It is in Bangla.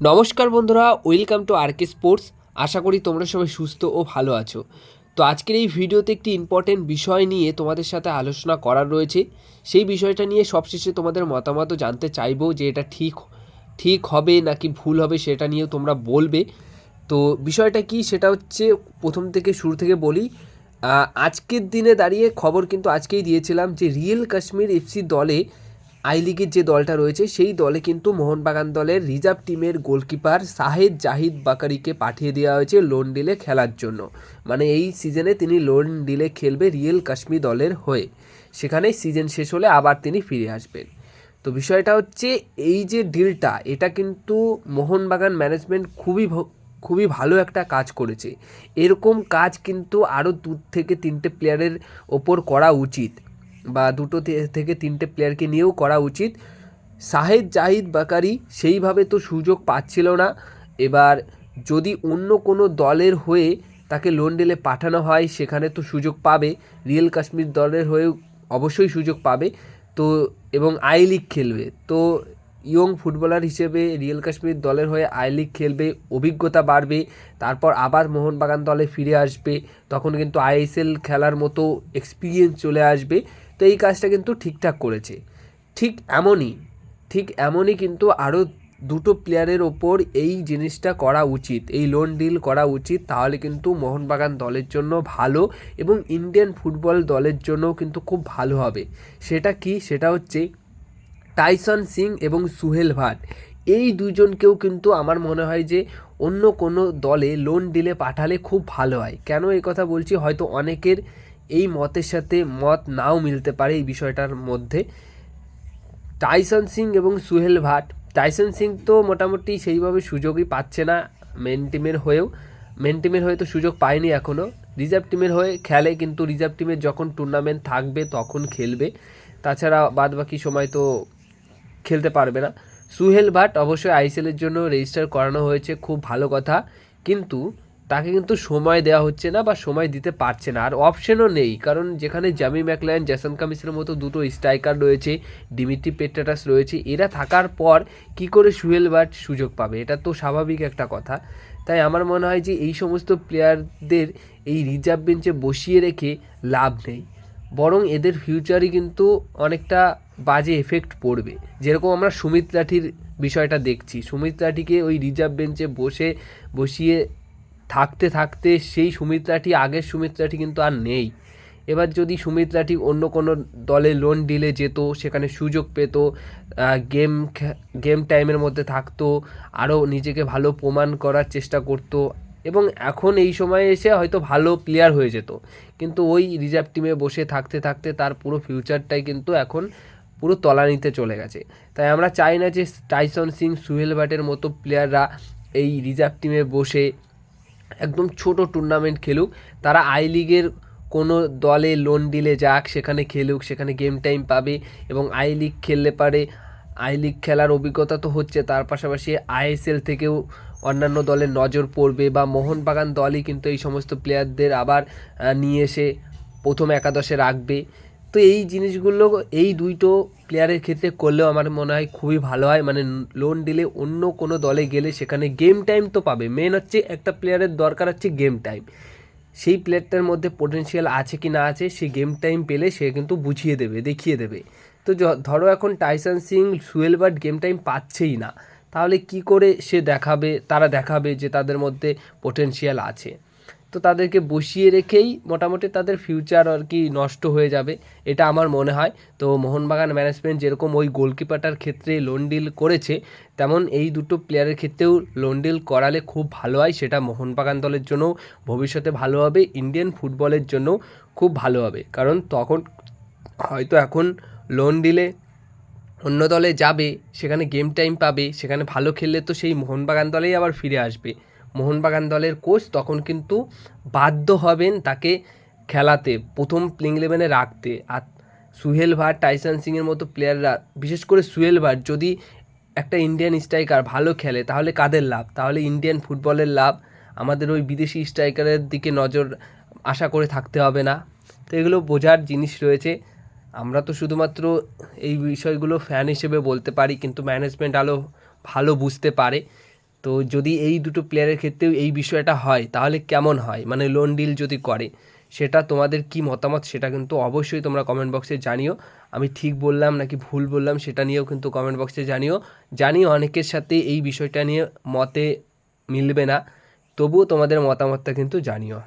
নমস্কার বন্ধুরা, welcome to R K sports. আশা করি তোমরা সবাই সুস্থ ও ভালো আছো। তো আজকের এই ভিডিওতে একটি ইম্পর্টেন্ট বিষয় নিয়ে তোমাদের সাথে আলোচনা করার রয়েছে। সেই বিষয়টা নিয়ে সবশেষে তোমাদের মতামতও জানতে চাইব যে এটা ঠিক ঠিক হবে নাকি ভুল হবে সেটা নিয়েও তোমরা বলবে। তো বিষয়টা কি সেটা হচ্ছে প্রথম থেকে শুরু থেকে বলি। আজকের দিনে দাঁড়িয়ে খবর কিন্তু আজকেই দিয়েছিলাম যে রিয়েল কাশ্মীর এফসি দলে আই লিগের যে দলটা রয়েছে, সেই দলে কিন্তু মোহনবাগান দলের রিজার্ভ টিমের গোলকিপার সাহেদ জাহিদ বাকারিকে পাঠিয়ে দেওয়া হয়েছে লোন ডিলে খেলার জন্য। মানে এই সিজনে তিনি লোন ডিলে খেলবে রিয়েল কাশ্মীর দলের হয়ে। সেখানে সিজন শেষ হলে আবার তিনি ফিরে আসবেন। তো বিষয়টা হচ্ছে, এই যে ডিলটা, এটা কিন্তু মোহনবাগান ম্যানেজমেন্ট খুবই খুবই ভালো একটা কাজ করেছে। এরকম কাজ কিন্তু আরও দু থেকে তিনটে প্লেয়ারের ওপর করা উচিত। বা দুটো থেকে তিনটে প্লেয়ারকে নিয়েও করা উচিত। শাহেদ জাহিদ বাকারি সেইভাবে তো সুযোগ পাচ্ছিল না। এবার যদি অন্য কোনো দলের হয়ে তাকে লোন ডিলে পাঠানো হয়, সেখানে তো সুযোগ পাবে। রিয়েল কাশ্মীর দলের হয়েও অবশ্যই সুযোগ পাবে। তো, এবং আই লিগ খেলবে। তো ইয়ং ফুটবলার হিসেবে রিয়েল কাশ্মীর দলের হয়ে আই লিগ খেলবে, অভিজ্ঞতা বাড়বে, তারপর আবার মোহনবাগান দলে ফিরে আসবে। তখন কিন্তু আইএসএল খেলার মতো এক্সপিরিয়েন্স চলে আসবে। তো এই কাজটা কিন্তু ঠিকঠাক করেছে। ঠিক এমনই ঠিক এমনই কিন্তু আরও দুটো প্লেয়ারের ওপর এই জিনিসটা করা উচিত, এই লোন ডিল করা উচিত। তাহলে কিন্তু মোহনবাগান দলের জন্য ভালো এবং ইন্ডিয়ান ফুটবল দলের জন্যও কিন্তু খুব ভালো হবে। সেটা কি? সেটা হচ্ছে টাইসন সিং এবং সুহেল ভাট। এই দুজনকেও কিন্তু আমার মনে হয় যে অন্য কোনো দলে লোন ডিলে পাঠালে খুব ভালো হয়। কেন এই কথা বলছি? হয়তো অনেকের এই মতের সাথে মত নাও মিলতে পারে এই বিষয়টার মধ্যে। টাইসন সিং এবং সুহেল ভাট। টাইসন সিং তো মোটামুটি সেইভাবে সুযোগই পাচ্ছে না মেন টিমের হয়েও। মেন টিমের হয়ে তো সুযোগ পায়নি এখনও রিজার্ভ টিমের হয়ে খেলে কিন্তু রিজার্ভ টিমের যখন টুর্নামেন্ট থাকবে তখন খেলবে। তাছাড়া বাদ বাকি সময় তো খেলতে পারবে না। সুহেল ভাট অবশ্যই আইসিএলের জন্য রেজিস্টার করানো হয়েছে, খুব ভালো কথা। কিন্তু তাকে কিন্তু সময় দেওয়া হচ্ছে না বা সময় দিতে পারছে না। আর অপশনও নেই, কারণ যেখানে জামি ম্যাকলায়ন, জ্যাসন কামিসের মতো দুটো স্ট্রাইকার রয়েছে, ডিমিট্রি পেট্রাটাস রয়েছে, এরা থাকার পর কি করে সুহেল ভাট সুযোগ পাবে? এটা তো স্বাভাবিক একটা কথা। তাই আমার মনে হয় যে এই সমস্ত প্লেয়ারদের এই রিজার্ভ বেঞ্চে বসিয়ে রেখে লাভ নেই। বরং এদের ফিউচারই কিন্তু অনেকটা বাজে এফেক্ট পড়বে। যেরকম আমরা সুমিত লাঠির বিষয়টা দেখছি। সুমিত লাঠিকে ওই রিজার্ভ বেঞ্চে বসে, বসিয়ে থাকতে থাকতে সেই সুমিত লাঠি আগের সুমিত লাঠি কিন্তু আর নেই। এবার যদি সুমিত লাঠি অন্য কোনো দলে লোন ডিলে যেত, সেখানে সুযোগ পেত গেম গেম টাইমের মধ্যে থাকতো, আরও নিজেকে ভালো প্রমাণ করার চেষ্টা করতো এবং এখন এই সময়ে এসে হয়তো ভালো প্লেয়ার হয়ে যেত। কিন্তু ওই রিজার্ভ টিমে বসে থাকতে থাকতে তার পুরো ফিউচারটাই কিন্তু এখন পুরো তলানিতে চলে গেছে। তাই আমরা চাই না যে টাইসন সিং সুহেল ভাটের মতো প্লেয়াররা এই রিজার্ভ টিমে বসে একদম ছোট টুর্নামেন্ট খেলুক। তারা আই লিগের কোনো দলে লোন ডিলে যাক, সেখানে খেলুক, সেখানে গেম টাইম পাবে এবং আই লিগ খেললে পারে। আই লিগ খেলার অভিজ্ঞতা তো হচ্ছে, তার পাশাপাশি আইএসএল থেকেও অন্যান্য দলের নজর পড়বে বা মোহনবাগান দলই কিন্তু এই সমস্ত প্লেয়ারদের আবার নিয়ে এসে প্রথম একাদশে রাখবে। তো এই জিনিসগুলো, এই দুইটো প্লেয়ারের ক্ষেত্রে করলেও আমার মনে হয় খুবই ভালো হয়। মানে লোন দিলে অন্য কোনো দলে গেলে সেখানে গেম টাইম তো পাবে। মেন হচ্ছে একটা প্লেয়ারের দরকার হচ্ছে গেম টাইম সেই প্লেয়ারটার মধ্যে পোটেনশিয়াল আছে কি না আছে, সে গেম টাইম পেলে সে কিন্তু বুঝিয়ে দেবে, দেখিয়ে দেবে। তো ধরো এখন টাইসন সিং সুয়েল বাট গেম টাইম পাচ্ছেই না। তাহলে কি করে সে দেখাবে, তারা দেখাবে যে তাদের মধ্যে পোটেনশিয়াল আছে? তো তাদেরকে বসিয়ে রেখেই মোটামুটি তাদের ফিউচার আর কি নষ্ট হয়ে যাবে, এটা আমার মনে হয়। তো মোহনবাগান ম্যানেজমেন্ট যেরকম ওই গোলকিপারটার ক্ষেত্রে লোন ডিল করেছে, তেমন এই দুটো প্লেয়ারের ক্ষেত্রেও লোন ডিল করালে খুব ভালো হয়, সেটা মোহনবাগান দলের জন্য ভবিষ্যতে ভালো হবে ইন্ডিয়ান ফুটবলের জন্য খুব ভালো হবে। কারণ তখন হয়তো এখন লোন ডিলে অন্য দলে যাবে, সেখানে গেম টাইম পাবে, সেখানে ভালো খেললে তো সেই মোহনবাগান দলেই আবার ফিরে আসবে। মোহনবাগান দলের কোচ তখন কিন্তু বাধ্য হবেন তাকে খেলাতে, প্রথম প্লেইং ইলেভেনে রাখতে। আর সুহেল ভাট, টাইসন সিংয়ের মতো প্লেয়াররা বিশেষ করে সুহেল ভাট, যদি একটা ইন্ডিয়ান স্ট্রাইকার ভালো খেলে, তাহলে কাদের লাভ? তাহলে ইন্ডিয়ান ফুটবলের লাভ। আমাদের ওই বিদেশি স্ট্রাইকারের দিকে নজর আশা করে থাকতে হবে না। তো এগুলো বোঝার জিনিস রয়েছে। আমরা তো শুধুমাত্র এই বিষয়গুলো ফ্যান হিসেবে বলতে পারি, কিন্তু ম্যানেজমেন্ট আরও ভালো বুঝতে পারে। তো যদি এই দুটো প্লেয়ারের ক্ষেত্রেও এই বিষয়টা হয়, তাহলে কেমন হয়? মানে লোন ডিল যদি করে, সেটা তোমাদের কি মতামত? সেটা কিন্তু অবশ্যই তোমরা কমেন্ট বক্সে জানিও। আমি ঠিক বললাম নাকি ভুল বললাম, সেটা নিয়েও কিন্তু কমেন্ট বক্সে জানিও। জানি অনেকের সাথে এই বিষয়টা নিয়ে মতে মিলবে না, তবুও তোমাদের মতামতটা কিন্তু জানিও।